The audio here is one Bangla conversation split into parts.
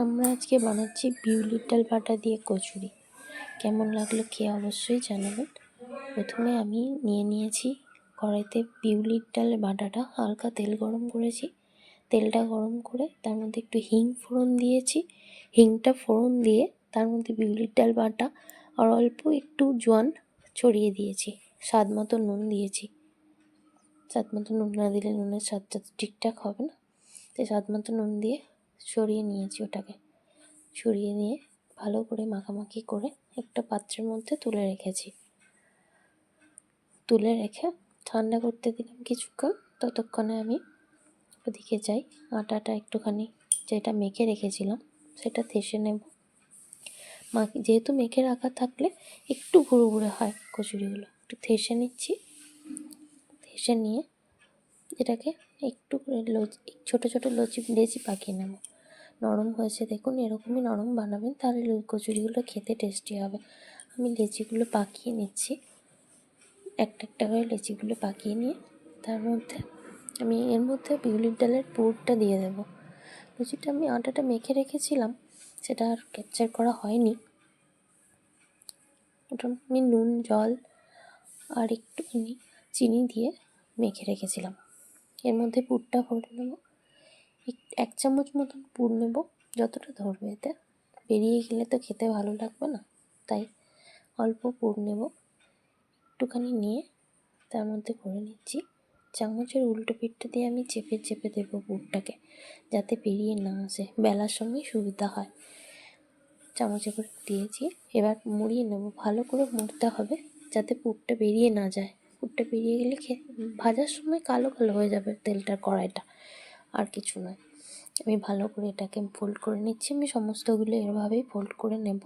আমরা আজকে বানাচ্ছি বিউলির ডাল বাটা দিয়ে কচুরি। কেমন লাগল খেয়ে অবশ্যই জানাবেন। প্রথমে আমি নিয়ে নিয়েছি কড়াইতে বিউলির ডাল বাটাটা, হালকা তেল গরম করেছি। তেলটা গরম করে তার মধ্যে একটু হিং ফোড়ন দিয়েছি। হিংটা ফোড়ন দিয়ে তার মধ্যে বিউলির ডাল বাটা আর অল্প একটু জোয়ান ছড়িয়ে দিয়েছি। স্বাদ মতো নুন দিয়েছি। স্বাদ মতো নুন না দিলে নুনের স্বাদটা ঠিকঠাক হবে না। তাই স্বাদ মতো নুন দিয়ে সরিয়ে নিয়েছি ওটাকে। সরিয়ে নিয়ে ভালো করে মাখামাখি করে একটা পাত্রের মধ্যে তুলে রেখেছি। তুলে রেখে ঠান্ডা করতে দিলাম কিছুক্ষণ। ততক্ষণে আমি ওদিকে যাই, আটাটা একটুখানি যেটা মেখে রেখেছিলাম সেটা থেসে নেব। মাখি যেহেতু মেখে রাখা থাকলে একটু ঘুরে ঘুরে হয় কচুরিগুলো। একটু থেসে নিচ্ছি। থেসে নিয়ে এটাকে একটু করে লচি ছোটো ছোটো লচি, লেচি পাকিয়ে নেব। নরম হয়েছে। দেখুন, এরকমই নরম বানাবেন, তাহলে কচুরিগুলো খেতে টেস্টি হবে। আমি লেচিগুলো পাকিয়ে নিচ্ছি। একটা একটা করে লেচিগুলো পাকিয়ে নিয়ে তার মধ্যে আমি, এর মধ্যে বিউলির ডালের পুরটা দিয়ে দেব। লুচিটা আমি আটাটা মেখে রেখেছিলাম, সেটা আর ক্যাপচার করা হয়নি। ওটা আমি নুন, জল আর একটুখানি চিনি দিয়ে মেখে রেখেছিলাম। এর মধ্যে পুরটা ভরে নেব। এক চামচ মতন পুর নেব, যতটা ধরবে এতে। বেরিয়ে গেলে তো খেতে ভালো লাগবে না, তাই অল্প পুর নেব। একটুখানি নিয়ে তার মধ্যে করে নিচ্ছি। চামচের উল্টো পিঠটা দিয়ে আমি চেপে চেপে দেবো পুরটাকে, যাতে বেরিয়ে না আসে, বেলার সময় সুবিধা হয়। চামচে করে দিয়েছি, এবার মুড়িয়ে নেব। ভালো করে মুড়তে হবে, যাতে পুরটা বেরিয়ে না যায়। পুরটা বেরিয়ে গেলে খে, ভাজার সময় কালো কালো হয়ে যাবে তেলটার কড়াইটা। আর কিছু নয়। আমি ভালো করে এটাকে ফোল্ড করে নিচ্ছি। আমি সমস্তগুলো এভাবেই ফোল্ড করে নেব।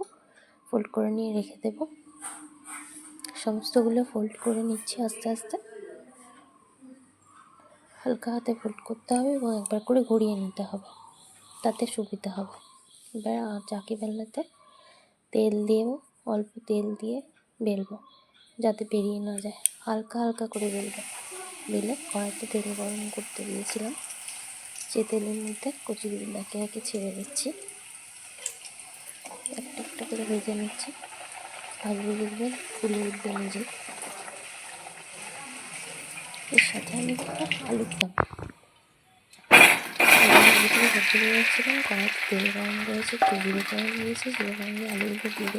ফোল্ড করে নিয়ে রেখে দেব। সমস্তগুলো ফোল্ড করে নিচ্ছি আস্তে আস্তে। হালকা হাতে ফোল্ড করতে হবে এবং একবার করে ঘুরিয়ে নিতে হবে। তাতে সুবিধা হবে। এবার চাকি বেলনাতে তেল দিয়েও অল্প তেল দিয়ে বেলবো, যাতে বেরিয়ে না যায়। হালকা হালকা করে বেলবো। বেলে কড়াইতে তেল গরম করতে দিয়েছিলাম। যে তেলের মধ্যে কচুরিগুলো একে একে ছেড়ে দিচ্ছি। একটা একটা করে ভেজে নিচ্ছি। ভাজবে দেখবেন ফুলে উঠবে নিজে। এর সাথে আমি আলুর দম। ভিতরে তেল রয়েছে রয়েছে আলুগুলো দিয়ে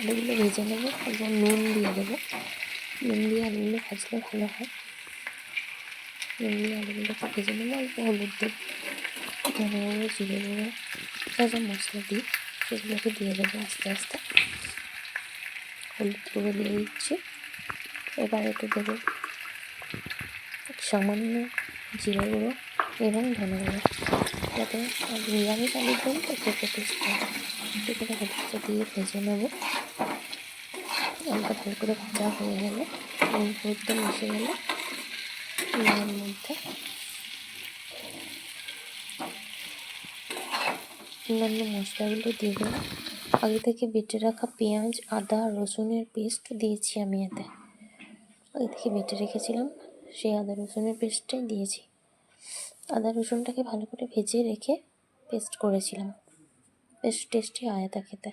আলুগুলো ভেজে নেব এবং নুন দিয়ে দেবো। নুন দিয়ে আলুগুলো ভাজলে ভালো হয়। দিয়ে আলুগুলোকে ভেজে নেব অল্প হলুদ ধনে গুঁড়ো জিরে গুঁড়ো যা যা মশলা দিই সেগুলোকে দিয়ে দেবো আস্তে আস্তে হলুদ গুঁড়ো দিয়ে দিচ্ছি এবার এতে দেবো সামান্য জিরে গুঁড়ো এবং ধনে গুঁড়ো যাতে নিরামিষ আলুর দম একটু দিয়ে ভেজে নেব হালকা করে ভাজা হয়ে গেলে এর মধ্যে। অন্যান্য মশলাগুলো দেবো। আগে থেকে বেটে রাখা পেঁয়াজ, আদা, রসুনের পেস্ট দিয়েছি আমি এতে। আগে থেকে বেটে রেখেছিলাম, সেই আদা, রসুনের পেস্টটাই দিয়েছি। আদা, রসুনটাকে ভালো করে ভেজে রেখে পেস্ট করেছিলাম। বেশ টেস্টি এটা খেতে।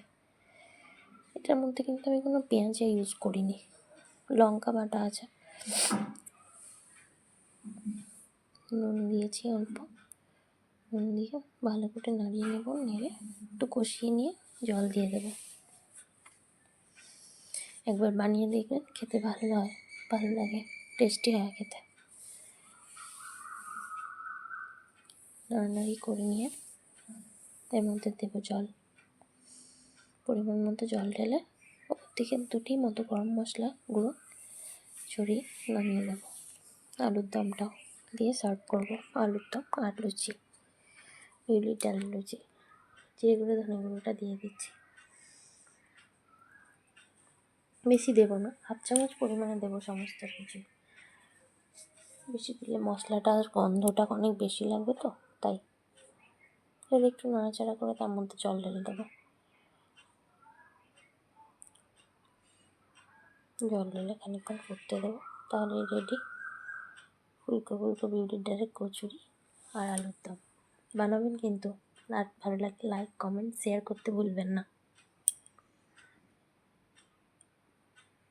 এটার মধ্যে কিন্তু আমি কোনো পেঁয়াজ ইউজ করিনি। লঙ্কা বাটা আছে। নুন দিয়েছি অল্প। নুন দিয়ে ভালো করে নাড়িয়ে নেব, নেড়ে একটু কষিয়ে নিয়ে জল দিয়ে দেবো। একবার বানিয়ে দেখবেন, খেতে ভালো হয়, ভালো লাগে টেস্টি হয় খেতে। নাড়ানাড়ি করে নিয়ে এর মধ্যে দেবো জল। পরিমাণ মতো জল ঢেলে ওপর থেকে দুটি মতো গরম মশলা গুঁড়ো ছড়িয়ে নামিয়ে দেবো আলুর দমটাও। দিয়ে সার্ভ করব আলুর দম আর লুচি ইউলি ডাল লুচি জিরে গুঁড়ো ধনে গুঁড়োটা দিয়ে দিচ্ছি। বেশি দেবো না, হাফ চামচ পরিমাণে দেবো সমস্ত কিছু। বেশি দিলে মশলাটার গন্ধটা অনেক বেশি লাগবে তো, তাই। এবার একটু নাড়াচাড়া করে তার মধ্যে জল ঢেলে দেবো। জল ঢেলে খানিকক্ষণ ফুটতে দেবো, তাহলে রেডি ফুলকো ফুলকো ইউটিউব ডাইরেক্ট কচুরি আর আলুর দম। বানাবেন কিন্তু। আর ভালো লাগলে লাইক কমেন্ট শেয়ার করতে ভুলবেন না।